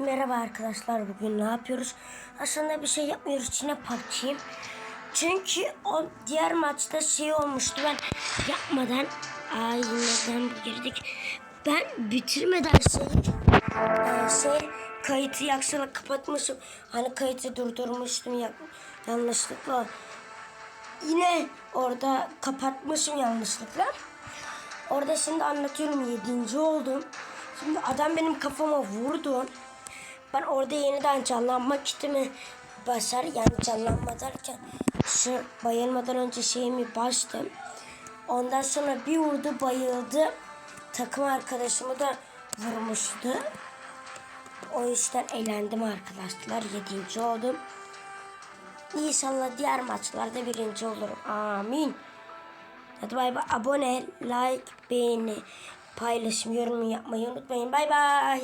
Merhaba arkadaşlar bugün ne yapıyoruz? Aslında bir şey yapmıyoruz yine PUBG'yim. Çünkü o diğer maçta şey olmuştu ben yapmadan ay girdik. Ben bitirmeden şey, e, şey kayıtı yaksalı kapatmışım. Hani kayıtı durdurmuştum ya, yanlışlıkla. Yine orada kapatmışım yanlışlıkla. Orada şimdi anlatıyorum yedinci oldum. Şimdi adam benim kafama vurdu. Ben orada yeniden canlanma kitimi basar yani canlanma derken şu bayılmadan önce şeyimi bastım. Ondan sonra bir vurdu bayıldı. Takım arkadaşımı da vurmuştu. O yüzden eğlendim arkadaşlar. Yedinci oldum. İnşallah diğer maçlarda birinci olurum. Amin. Hadi bay bay. Abone, like, beğeni, paylaşım, yorum yapmayı unutmayın. Bay bay.